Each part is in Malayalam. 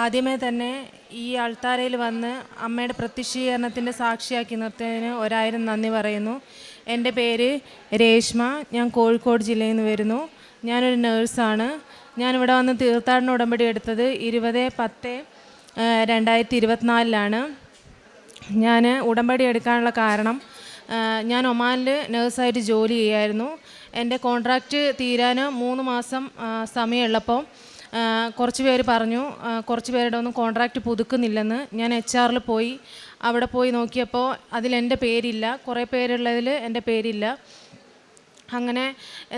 ആദ്യമേ തന്നെ ഈ അൾത്താരയിൽ വന്ന് അമ്മയുടെ പ്രത്യക്ഷീകരണത്തിന്റെ സാക്ഷിയാക്കി നിർത്തിയതിന് ഒരായിരം നന്ദി പറയുന്നു. എന്റെ പേര് രേഷ്മ. ഞാൻ കോഴിക്കോട് ജില്ലയിൽ നിന്ന് വരുന്നു. ഞാനൊരു നേഴ്സാണ്. ഞാനിവിടെ വന്ന് തീർത്ഥാടന ഉടമ്പടി എടുത്തത് ഇരുപത് പത്ത് രണ്ടായിരത്തി ഇരുപത്തിനാലിലാണ്. ഞാൻ ഉടമ്പടി എടുക്കാനുള്ള കാരണം ഞാൻ ഒമാനിൽ നേഴ്സായിട്ട് ജോലി ചെയ്യായിരുന്നു. എന്റെ കോൺട്രാക്റ്റ് തീരാൻ മൂന്ന് മാസം സമയമുള്ളപ്പോൾ കുറച്ച് പേര് പറഞ്ഞു. കുറച്ച് പേരുടെ ഒന്നും കോൺട്രാക്റ്റ് പുതുക്കുന്നില്ലെന്ന്. ഞാൻ എച്ച് ആറിൽ പോയി. അവിടെ പോയി നോക്കിയപ്പോൾ അതിൽ എന്റെ പേരില്ല. കുറേ പേരുള്ളതിൽ എന്റെ പേരില്ല. അങ്ങനെ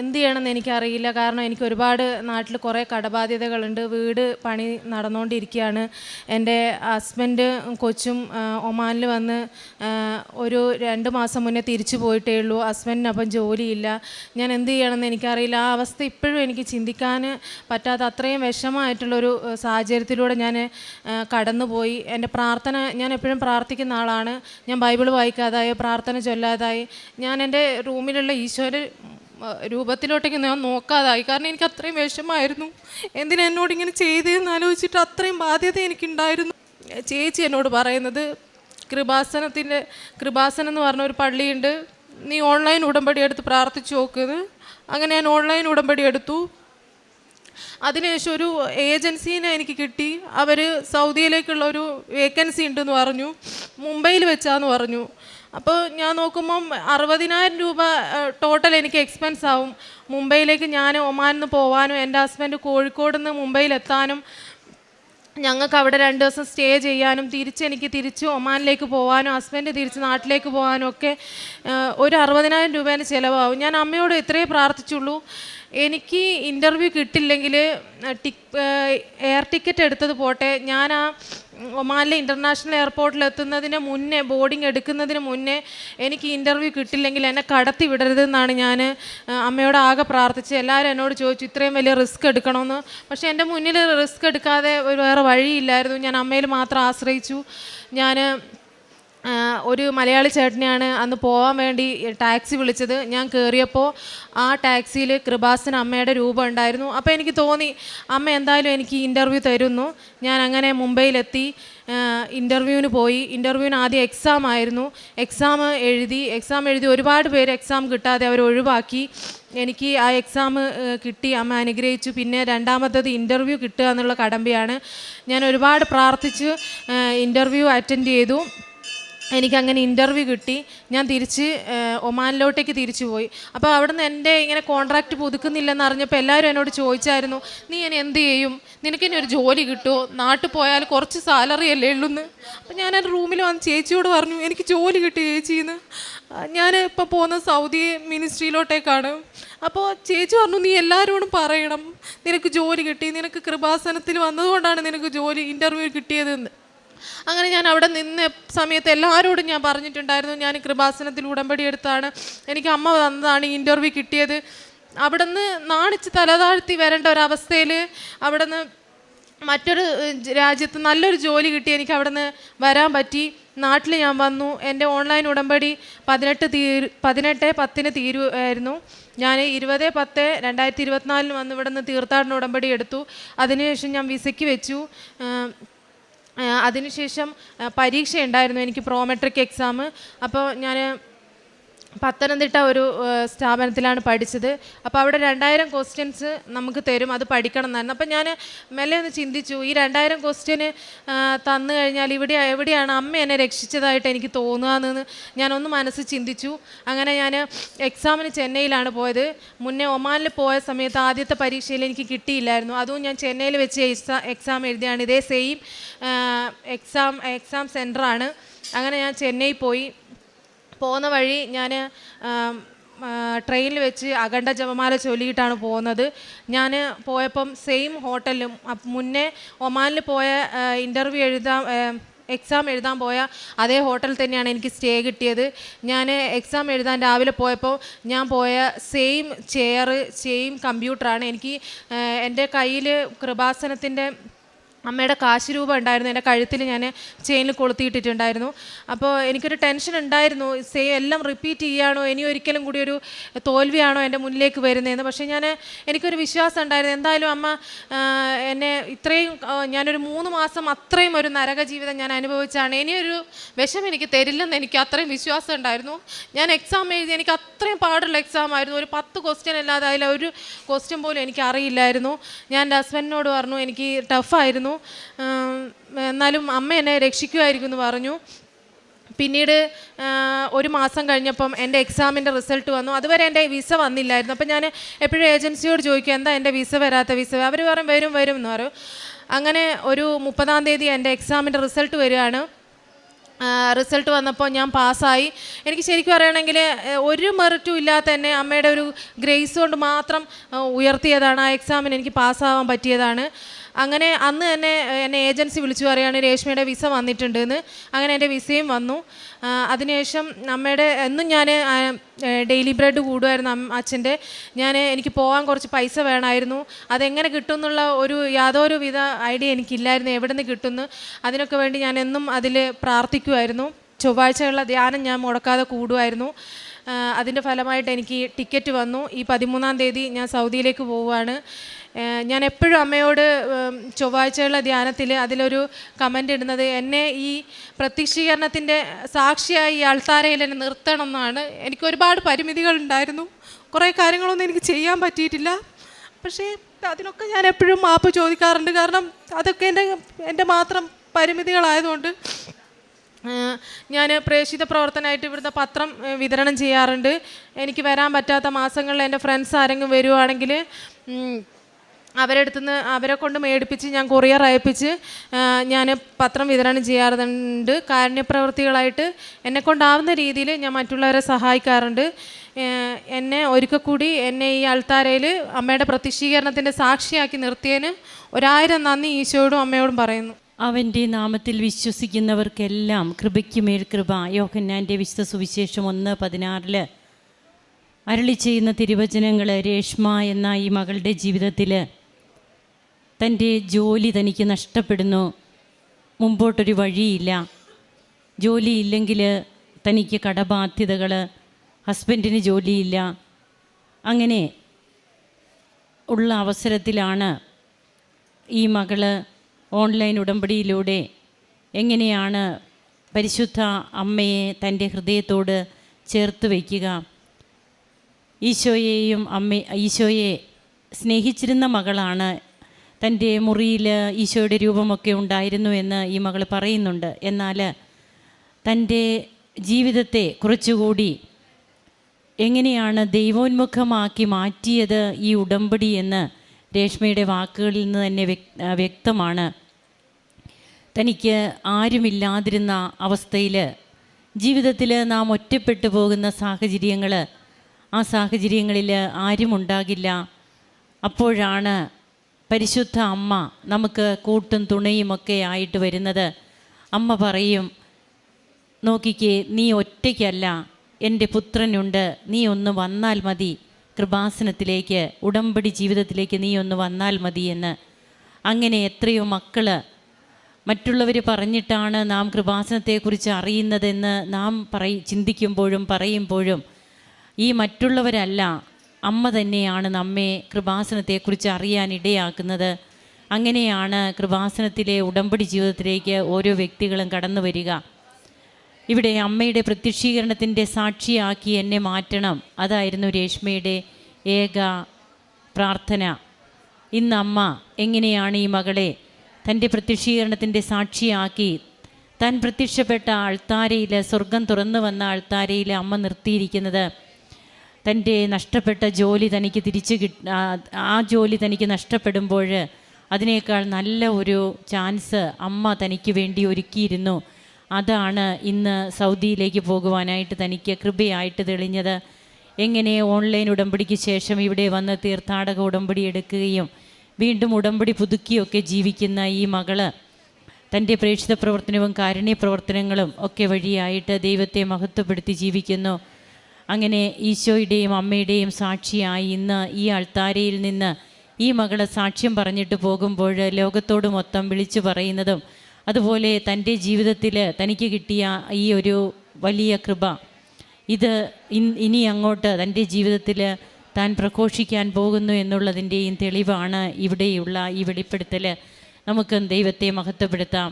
എന്ത് ചെയ്യണമെന്ന് എനിക്കറിയില്ല. കാരണം എനിക്ക് ഒരുപാട് നാട്ടിൽ കുറേ കടബാധ്യതകളുണ്ട്. വീട് പണി നടന്നുകൊണ്ടിരിക്കുകയാണ് എന്റെ ഹസ്ബൻഡ് കൊച്ചും ഒമാനിൽ വന്ന് ഒരു രണ്ട് മാസം മുന്നേ തിരിച്ചു പോയിട്ടേ ഉള്ളൂ. ഹസ്ബൻഡിന് അപ്പം ജോലിയില്ല. ഞാൻ എന്ത് ചെയ്യണമെന്ന് എനിക്കറിയില്ല. ആ അവസ്ഥ ഇപ്പോഴും എനിക്ക് ചിന്തിക്കാൻ പറ്റാത്ത അത്രയും വിഷമമായിട്ടുള്ളൊരു സാഹചര്യത്തിലൂടെ ഞാൻ കടന്നുപോയി. എന്റെ പ്രാർത്ഥന ഞാൻ എപ്പോഴും പ്രാർത്ഥിക്കുന്ന ആളാണ്. ഞാൻ ബൈബിൾ വായിക്കാതായി പ്രാർത്ഥന ചൊല്ലാതായി. ഞാൻ എന്റെ റൂമിലുള്ള ഈശോയുടെ രൂപത്തിലോട്ടേക്ക് ഞാൻ നോക്കാതായി. കാരണം എനിക്ക് അത്രയും വിഷമായിരുന്നു. എന്തിനാ എന്നോട് ഇങ്ങനെ ചെയ്തതെന്ന് ആലോചിച്ചിട്ട് അത്രയും ബാധ്യത എനിക്കുണ്ടായിരുന്നു? ചേച്ചി എന്നോട് പറയുന്നത് കൃപാസനത്തിന്റെ കൃപാസനം എന്ന് പറഞ്ഞ ഒരു പള്ളിയുണ്ട്. നീ ഓൺലൈൻ ഉടമ്പടി എടുത്ത് പ്രാർത്ഥിച്ചു നോക്കുന്നത് അങ്ങനെ ഞാൻ ഓൺലൈൻ ഉടമ്പടി എടുത്തു. അതിനുശേഷം ഒരു ഏജൻസീനെ എനിക്ക് കിട്ടി. അവർ സൗദിയിലേക്കുള്ള ഒരു വേക്കൻസി ഉണ്ടെന്ന് പറഞ്ഞു. മുംബൈയിൽ വെച്ചാന്ന് പറഞ്ഞു. അപ്പോൾ ഞാൻ നോക്കുമ്പം അറുപതിനായിരം രൂപ ടോട്ടൽ എനിക്ക് എക്സ്പെൻസ് ആവും. മുംബൈയിലേക്ക് ഞാൻ ഒമാനിൽ നിന്ന് പോവാനും എന്റെ ഹസ്ബൻഡ് കോഴിക്കോട് നിന്ന് മുംബൈയിൽ എത്താനും ഞങ്ങൾക്ക് അവിടെ രണ്ട് ദിവസം സ്റ്റേ ചെയ്യാനും തിരിച്ച് എനിക്ക് തിരിച്ച് ഒമാനിലേക്ക് പോകാനും ഹസ്ബൻഡ് തിരിച്ച് നാട്ടിലേക്ക് പോകാനും ഒക്കെ ഒരു അറുപതിനായിരം രൂപേന്റെ ചിലവാകും. ഞാൻ അമ്മയോട് ഇത്രയേ പ്രാർത്ഥിച്ചുള്ളൂ. എനിക്ക് ഇന്റർവ്യൂ കിട്ടില്ലെങ്കിൽ ടിക് എയർ ടിക്കറ്റ് എടുത്തത് പോട്ടെ. ഞാൻ ആ ഒമാനിലെ ഇന്റർനാഷണൽ എയർപോർട്ടിൽ എത്തുന്നതിന് മുന്നേ ബോർഡിംഗ് എടുക്കുന്നതിന് മുന്നേ എനിക്ക് ഇന്റർവ്യൂ കിട്ടില്ലെങ്കിൽ എന്നെ കടത്തി വിടരുതെന്നാണ് ഞാൻ അമ്മയോട് ആകെ പ്രാർത്ഥിച്ച് എല്ലാവരും എന്നോട് ചോദിച്ചു ഇത്രയും വലിയ റിസ്ക് എടുക്കണമെന്ന് പക്ഷേ എന്റെ മുന്നിൽ റിസ്ക് എടുക്കാതെ ഒരു വേറെ വഴിയില്ലായിരുന്നു. ഞാൻ അമ്മയിൽ മാത്രം ആശ്രയിച്ചു. ഞാൻ ഒരു മലയാളി ചേട്ടനെയാണ് അന്ന് പോകാൻ വേണ്ടി ടാക്സി വിളിച്ചത്. ഞാൻ കയറിയപ്പോൾ ആ ടാക്സിയിൽ കൃപാസന അമ്മയുടെ രൂപം ഉണ്ടായിരുന്നു. അപ്പോൾ എനിക്ക് തോന്നി അമ്മ എന്തായാലും എനിക്ക് ഇന്റർവ്യൂ തരുന്നു. ഞാൻ അങ്ങനെ മുംബൈയിലെത്തി ഇന്റർവ്യൂവിന് പോയി. ഇന്റർവ്യൂവിന് ആദ്യം എക്സാം ആയിരുന്നു. എക്സാം എഴുതി എക്സാം എഴുതി ഒരുപാട് പേര് എക്സാം കിട്ടാതെ അവർ ഒഴിവാക്കി. എനിക്ക് ആ എക്സാം കിട്ടി. അമ്മ അനുഗ്രഹിച്ചു. പിന്നെ രണ്ടാമത്തത് ഇന്റർവ്യൂ കിട്ടുക എന്നുള്ള കടമ്പയാണ്. ഞാൻ ഒരുപാട് പ്രാർത്ഥിച്ച് ഇന്റർവ്യൂ അറ്റൻഡ് ചെയ്തു. എനിക്കങ്ങനെ ഇന്റർവ്യൂ കിട്ടി. ഞാൻ തിരിച്ച് ഒമാനിലോട്ടേക്ക് തിരിച്ചു പോയി. അപ്പോൾ അവിടുന്ന് എന്റെ ഇങ്ങനെ കോൺട്രാക്റ്റ് പുതുക്കുന്നില്ലെന്ന് അറിഞ്ഞപ്പോൾ എല്ലാവരും എന്നോട് ചോദിച്ചായിരുന്നു നീ ഇനി എന്ത് ചെയ്യും? നിനക്ക് ഇനി ഒരു ജോലി കിട്ടുമോ നാട്ടിൽ പോയാൽ കുറച്ച് സാലറി അല്ലേ ഉള്ളൂന്ന്? അപ്പോൾ ഞാൻ എന്റെ റൂമിൽ വന്ന് ചേച്ചിയോട് പറഞ്ഞു എനിക്ക് ജോലി കിട്ടി ചേച്ചിന്ന്? ഞാൻ ഇപ്പോൾ പോകുന്ന സൗദി മിനിസ്ട്രിയിലോട്ടേക്കാണ്. അപ്പോൾ ചേച്ചി പറഞ്ഞു നീ എല്ലാവരോടും പറയണം. നിനക്ക് ജോലി കിട്ടി. നിനക്ക് കൃപാസനത്തിൽ വന്നതുകൊണ്ടാണ് നിനക്ക് ജോലി ഇന്റർവ്യൂ കിട്ടിയതെന്ന്. അങ്ങനെ ഞാൻ അവിടെ നിന്ന സമയത്ത് എല്ലാവരോടും ഞാൻ പറഞ്ഞിട്ടുണ്ടായിരുന്നു. ഞാൻ കൃപാസനത്തിൽ ഉടമ്പടി എടുത്താണ്. എനിക്ക് അമ്മ തന്നതാണ് ഇന്റർവ്യൂ കിട്ടിയത്. അവിടെ നിന്ന് നാണിച്ച് തലതാഴ്ത്തി വരേണ്ട ഒരവസ്ഥയിൽ അവിടെ നിന്ന് മറ്റൊരു രാജ്യത്ത് നല്ലൊരു ജോലി കിട്ടി. എനിക്ക് അവിടെ നിന്ന് വരാൻ പറ്റി. നാട്ടിൽ ഞാൻ വന്നു. എന്റെ ഓൺലൈൻ ഉടമ്പടി പതിനെട്ട് തീരു പതിനെട്ട് പത്തിന് തീരുമായിരുന്നു ഞാൻ ഇരുപത് പത്ത് രണ്ടായിരത്തി ഇരുപത്തിനാലിന് വന്ന് ഇവിടെ നിന്ന് തീർത്ഥാടന ഉടമ്പടി എടുത്തു. അതിനുശേഷം ഞാൻ വിസയ്ക്ക് വെച്ചു. അതിനുശേഷം പരീക്ഷ ഉണ്ടായിരുന്നു എനിക്ക് പ്രോമെട്രിക് എക്സാം. അപ്പോൾ ഞാൻ പത്തനംതിട്ട ഒരു സ്ഥാപനത്തിലാണ് പഠിച്ചത്. അപ്പോൾ അവിടെ രണ്ടായിരം ക്വസ്റ്റ്യൻസ് നമുക്ക് തരും അത് പഠിക്കണം എന്നായിരുന്നു. അപ്പോൾ ഞാൻ മെല്ലെ ഒന്ന് ചിന്തിച്ചു ഈ രണ്ടായിരം ക്വസ്റ്റ്യന് തന്നു കഴിഞ്ഞാൽ ഇവിടെ എവിടെയാണ് അമ്മ എന്നെ രക്ഷിച്ചതായിട്ട് എനിക്ക് തോന്നുകയെന്ന് ഞാനൊന്ന് മനസ്സ് ചിന്തിച്ചു. അങ്ങനെ ഞാൻ എക്സാമിന് ചെന്നൈയിലാണ് പോയത്. മുന്നേ ഒമാനിൽ പോയ സമയത്ത് ആദ്യത്തെ പരീക്ഷയിൽ എനിക്ക് കിട്ടിയില്ലായിരുന്നു. അതും ഞാൻ ചെന്നൈയിൽ വെച്ച് എക്സാം എഴുതിയാണ്. ഇതേ സെയിം എക്സാം എക്സാം സെന്ററാണ് അങ്ങനെ ഞാൻ ചെന്നൈ പോയി. പോകുന്ന വഴി ഞാൻ ട്രെയിനിൽ വെച്ച് അഖണ്ഡ ജപമാല ചൊല്ലിയിട്ടാണ് പോകുന്നത്. ഞാൻ പോയപ്പം സെയിം ഹോട്ടലിലും മുന്നേ ഒമാനിൽ പോയ ഇന്റർവ്യൂ എഴുതാൻ എക്സാം എഴുതാൻ പോയ അതേ ഹോട്ടൽ തന്നെയാണ് എനിക്ക് സ്റ്റേ കിട്ടിയത്. ഞാൻ എക്സാം എഴുതാൻ രാവിലെ പോയപ്പോൾ ഞാൻ പോയ സെയിം ചെയർ സെയിം കമ്പ്യൂട്ടറാണ് എനിക്ക് എന്റെ കയ്യിൽ കൃപാസനത്തിന്റെ അമ്മയുടെ കാശ് രൂപ ഉണ്ടായിരുന്നു. എന്റെ കഴുത്തിൽ ഞാൻ ചെയിനിൽ കൊളുത്തിയിട്ടിട്ടുണ്ടായിരുന്നു. അപ്പോൾ എനിക്കൊരു ടെൻഷൻ ഉണ്ടായിരുന്നു. സെയിം എല്ലാം റിപ്പീറ്റ് ചെയ്യുകയാണോ ഇനി ഒരിക്കലും കൂടി ഒരു തോൽവിയാണോ എന്റെ മുന്നിലേക്ക് വരുന്നതെന്ന്. പക്ഷേ ഞാൻ എനിക്കൊരു വിശ്വാസം ഉണ്ടായിരുന്നു. എന്തായാലും അമ്മ എന്നെ ഇത്രയും ഞാനൊരു മൂന്ന് മാസം അത്രയും ഒരു നരക ജീവിതം ഞാൻ അനുഭവിച്ചാണ്. ഇനിയൊരു വിഷം എനിക്ക് തരില്ലെന്ന് എനിക്ക് അത്രയും വിശ്വാസം ഉണ്ടായിരുന്നു. ഞാൻ എക്സാം എഴുതി എനിക്ക് അത്രയും പാടുള്ള എക്സാം ആയിരുന്നു. ഒരു പത്ത് ക്വസ്റ്റ്യൻ അല്ലാതെ അതിൽ ഒരു ക്വസ്റ്റ്യൻ പോലും എനിക്ക് അറിയില്ലായിരുന്നു. ഞാൻ എന്റെ ഹസ്ബൻഡിനോട് പറഞ്ഞു എനിക്ക് ടഫായിരുന്നു എന്നാലും അമ്മ എന്നെ രക്ഷിക്കുമായിരിക്കും എന്ന് പറഞ്ഞു. പിന്നീട് ഒരു മാസം കഴിഞ്ഞപ്പം എന്റെ എക്സാമിന്റെ റിസൾട്ട് വന്നു. അതുവരെ എന്റെ വിസ വന്നില്ലായിരുന്നു. അപ്പം ഞാൻ എപ്പോഴും ഏജൻസിയോട് ചോദിക്കും എന്താ എന്റെ വിസ വരാത്ത വിസ? അവർ പറയും വരും വരും എന്ന് പറയും. അങ്ങനെ ഒരു മുപ്പതാം തീയതി എന്റെ എക്സാമിന്റെ റിസൾട്ട് വരികയാണ്. റിസൾട്ട് വന്നപ്പോൾ ഞാൻ പാസ്സായി. എനിക്ക് ശരിക്കും പറയുകയാണെങ്കിൽ ഒരു മെറിറ്റും ഇല്ലാത്ത തന്നെ അമ്മയുടെ ഒരു ഗ്രേസ് കൊണ്ട് മാത്രം ഉയർത്തിയതാണ്. ആ എക്സാമിന് എനിക്ക് പാസ്സാവാൻ പറ്റിയതാണ്. അങ്ങനെ അന്ന് തന്നെ എന്നെ ഏജൻസി വിളിച്ചു പറയുകയാണ് രേഷ്മയുടെ വിസ വന്നിട്ടുണ്ട് എന്ന് അങ്ങനെ എന്റെ വിസയും വന്നു. അതിനുശേഷം അമ്മയുടെ എന്നും ഞാൻ ഡെയിലി ബ്രെഡ് കൂടുമായിരുന്നു അച്ഛന്റെ. ഞാൻ എനിക്ക് പോകാൻ കുറച്ച് പൈസ വേണമായിരുന്നു. അതെങ്ങനെ കിട്ടും എന്നുള്ള ഒരു യാതൊരു വിധ ഐഡിയ എനിക്കില്ലായിരുന്നു എവിടെ നിന്ന് കിട്ടുമെന്ന്. അതിനൊക്കെ വേണ്ടി ഞാൻ എന്നും അതിൽ പ്രാർത്ഥിക്കുമായിരുന്നു. ചൊവ്വാഴ്ചയുള്ള ധ്യാനം ഞാൻ മുടക്കാതെ കൂടുമായിരുന്നു. അതിന്റെ ഫലമായിട്ട് എനിക്ക് ടിക്കറ്റ് വന്നു. ഈ പതിമൂന്നാം തീയതി ഞാൻ സൗദിയിലേക്ക് പോവുകയാണ്. ഞാൻ എപ്പോഴും അമ്മയോട് ചൊവ്വാഴ്ചയുള്ള ധ്യാനത്തിൽ അതിലൊരു കമന്റ് ഇടുന്നത് എന്നെ ഈ പ്രത്യക്ഷീകരണത്തിന്റെ സാക്ഷിയായി ഈ അൾത്താരയിൽ എന്നെ നിർത്തണം എന്നാണ്. എനിക്ക് ഒരുപാട് പരിമിതികളുണ്ടായിരുന്നു. കുറേ കാര്യങ്ങളൊന്നും എനിക്ക് ചെയ്യാൻ പറ്റിയിട്ടില്ല. പക്ഷേ അതിനൊക്കെ ഞാൻ എപ്പോഴും മാപ്പ് ചോദിക്കാറുണ്ട്. കാരണം അതൊക്കെ എന്റെ എന്റെ മാത്രം പരിമിതികളായതുകൊണ്ട് ഞാൻ പ്രേക്ഷിത പ്രവർത്തനമായിട്ട് ഇവിടുത്തെ പത്രം വിതരണം ചെയ്യാറുണ്ട്. എനിക്ക് വരാൻ പറ്റാത്ത മാസങ്ങളിൽ എന്റെ ഫ്രണ്ട്സ് ആരെങ്കിലും വരുവാണെങ്കിൽ അവരുടെ അടുത്തുനിന്ന് അവരെ കൊണ്ട് മേടിപ്പിച്ച് ഞാൻ കൊറിയർ അയപ്പിച്ച് ഞാൻ പത്രം വിതരണം ചെയ്യാറുണ്ട്. കാരുണ്യപ്രവൃത്തികളായിട്ട് എന്നെ കൊണ്ടാവുന്ന രീതിയിൽ ഞാൻ മറ്റുള്ളവരെ സഹായിക്കാറുണ്ട്. എന്നെ ഒരിക്കൽ കൂടി എന്നെ ഈ അൾത്താരയിൽ അമ്മയുടെ പ്രത്യക്ഷീകരണത്തിന്റെ സാക്ഷിയാക്കി നിർത്തിയതിന് ഒരായിരം നന്ദി ഈശോയോടും അമ്മയോടും പറയുന്നു. അവന്റെ നാമത്തിൽ വിശ്വസിക്കുന്നവർക്കെല്ലാം കൃപയ്ക്ക് മേൽ കൃപ. യോഹന്നാന്റെ വിശുദ്ധ സുവിശേഷം ഒന്ന് പതിനാറിൽ അരളി ചെയ്യുന്ന തിരുവചനങ്ങൾ രേഷ്മ എന്ന ഈ മകളുടെ ജീവിതത്തിൽ തന്റെ ജോലി തനിക്ക് നഷ്ടപ്പെടുന്നു. മുമ്പോട്ടൊരു വഴിയില്ല. ജോലിയില്ലെങ്കിൽ തനിക്ക് കടബാധ്യതകൾ ഹസ്ബൻഡിന് ജോലിയില്ല. അങ്ങനെ ഉള്ള അവസരത്തിലാണ് ഈ മകൾ ഓൺലൈൻ ഉടമ്പടിയിലൂടെ എങ്ങനെയാണ് പരിശുദ്ധ അമ്മയെ തന്റെ ഹൃദയത്തോട് ചേർത്ത് വയ്ക്കുക. ഈശോയെയും അമ്മ ഈശോയെ സ്നേഹിച്ചിരുന്ന മകളാണ് തന്റെ മുറിയിൽ ഈശോയുടെ രൂപമൊക്കെ ഉണ്ടായിരുന്നു എന്ന് ഈ മകൾ പറയുന്നുണ്ട്. എന്നാൽ തന്റെ ജീവിതത്തെ കുറച്ചുകൂടി എങ്ങനെയാണ് ദൈവോന്മുഖമാക്കി മാറ്റിയത് ഈ ഉടമ്പടി എന്ന് രേഷ്മയുടെ വാക്കുകളിൽ നിന്ന് തന്നെ വ്യക്തമാണ്. തനിക്ക് ആരുമില്ലാതിരുന്ന അവസ്ഥയിൽ ജീവിതത്തിൽ നാം ഒറ്റപ്പെട്ടു പോകുന്ന സാഹചര്യങ്ങൾ ആ സാഹചര്യങ്ങളിൽ ആരും ഉണ്ടാകില്ല അപ്പോഴാണ് പരിശുദ്ധ അമ്മ നമുക്ക് കൂട്ടും തുണയുമൊക്കെ ആയിട്ട് വരുന്നത്. അമ്മ പറയും നോക്കിക്കേ നീ ഒറ്റയ്ക്കല്ല എന്റെ പുത്രനുണ്ട്. നീ ഒന്ന് വന്നാൽ മതി. കൃപാസനത്തിലേക്ക് ഉടമ്പടി ജീവിതത്തിലേക്ക് നീ ഒന്ന് വന്നാൽ മതി എന്ന്. അങ്ങനെ എത്രയോ മക്കൾ മറ്റുള്ളവർ പറഞ്ഞിട്ടാണ് നാം കൃപാസനത്തെക്കുറിച്ച് അറിയുന്നതെന്ന് നാം പറ ചിന്തിക്കുമ്പോഴും പറയുമ്പോഴും ഈ മറ്റുള്ളവരല്ല അമ്മ തന്നെയാണ് നമ്മെ കൃപാസനത്തെക്കുറിച്ച് അറിയാൻ ഇടയാക്കുന്നത്. അങ്ങനെയാണ് കൃപാസനത്തിലെ ഉടമ്പടി ജീവിതത്തിലേക്ക് ഓരോ വ്യക്തികളും കടന്നു വരിക. ഇവിടെ അമ്മയുടെ പ്രത്യക്ഷീകരണത്തിന്റെ സാക്ഷിയാക്കി എന്നെ മാറ്റണം. അതായിരുന്നു രേഷ്മയുടെ ഏക പ്രാർത്ഥന. ഇന്ന് അമ്മ എങ്ങനെയാണ് ഈ മകളെ തന്റെ പ്രത്യക്ഷീകരണത്തിന്റെ സാക്ഷിയാക്കി? താൻ പ്രത്യക്ഷപ്പെട്ട ആൾത്താരയിൽ സ്വർഗം തുറന്നു വന്ന ആൾത്താരയിൽ അമ്മ നിർത്തിയിരിക്കുന്നത് തന്റെ നഷ്ടപ്പെട്ട ജോലി തനിക്ക് തിരിച്ച് കിട്ട ആ- ജോലി തനിക്ക് നഷ്ടപ്പെടുമ്പോൾ അതിനേക്കാൾ നല്ല ഒരു ചാൻസ് അമ്മ തനിക്ക് വേണ്ടി ഒരുക്കിയിരുന്നു. അതാണ് ഇന്ന് സൗദിയിലേക്ക് പോകുവാനായിട്ട് തനിക്ക് കൃപയായിട്ട് തെളിഞ്ഞത്. എങ്ങനെ ഓൺലൈൻ ഉടമ്പടിക്ക് ശേഷം ഇവിടെ വന്ന് തീർത്ഥാടക ഉടമ്പടി എടുക്കുകയും വീണ്ടും ഉടമ്പടി പുതുക്കിയൊക്കെ ജീവിക്കുന്ന ഈ മകൾ തന്റെ പ്രേക്ഷിത പ്രവർത്തനവും കാരുണ്യ പ്രവർത്തനങ്ങളും ഒക്കെ വഴിയായിട്ട് ദൈവത്തെ മഹത്വപ്പെടുത്തി ജീവിക്കുന്നു. അങ്ങനെ ഈശോയുടെയും അമ്മയുടെയും സാക്ഷിയായി ഇന്ന് ഈ അൾത്താരയിൽ നിന്ന് ഈ മകളെ സാക്ഷ്യം പറഞ്ഞിട്ട് പോകുമ്പോൾ ലോകത്തോട് മൊത്തം വിളിച്ചു പറയുന്നതും അതുപോലെ തന്റെ ജീവിതത്തിൽ തനിക്ക് കിട്ടിയ ഈ ഒരു വലിയ കൃപ. ഇത് ഇനി അങ്ങോട്ട് തന്റെ ജീവിതത്തിൽ താൻ പ്രഘോഷിക്കാൻ പോകുന്നു എന്നുള്ളതിന്റെയും തെളിവാണ് ഇവിടെയുള്ള ഈ വെളിപ്പെടുത്തൽ നമുക്ക് ദൈവത്തെ മഹത്വപ്പെടുത്താം.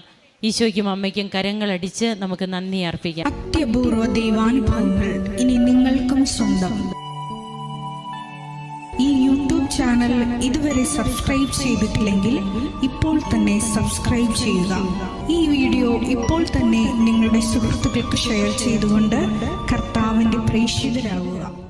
ഈശോയ്ക്കും അമ്മയ്ക്കും കരങ്ങളടിച്ച് നമുക്ക് നന്ദി അർപ്പിക്കാം. അത്യപൂർവ ദൈവാനുഭവങ്ങൾ ഇനി നിങ്ങൾക്കും സ്വന്തം. ഈ യൂട്യൂബ് ചാനൽ ഇതുവരെ സബ്സ്ക്രൈബ് ചെയ്തിട്ടില്ലെങ്കിൽ ഇപ്പോൾ തന്നെ സബ്സ്ക്രൈബ് ചെയ്യുക. ഈ വീഡിയോ ഇപ്പോൾ തന്നെ നിങ്ങളുടെ സുഹൃത്തുക്കൾക്ക് ഷെയർ ചെയ്തുകൊണ്ട് കർത്താവിന്റെ പ്രേക്ഷിതരാകുക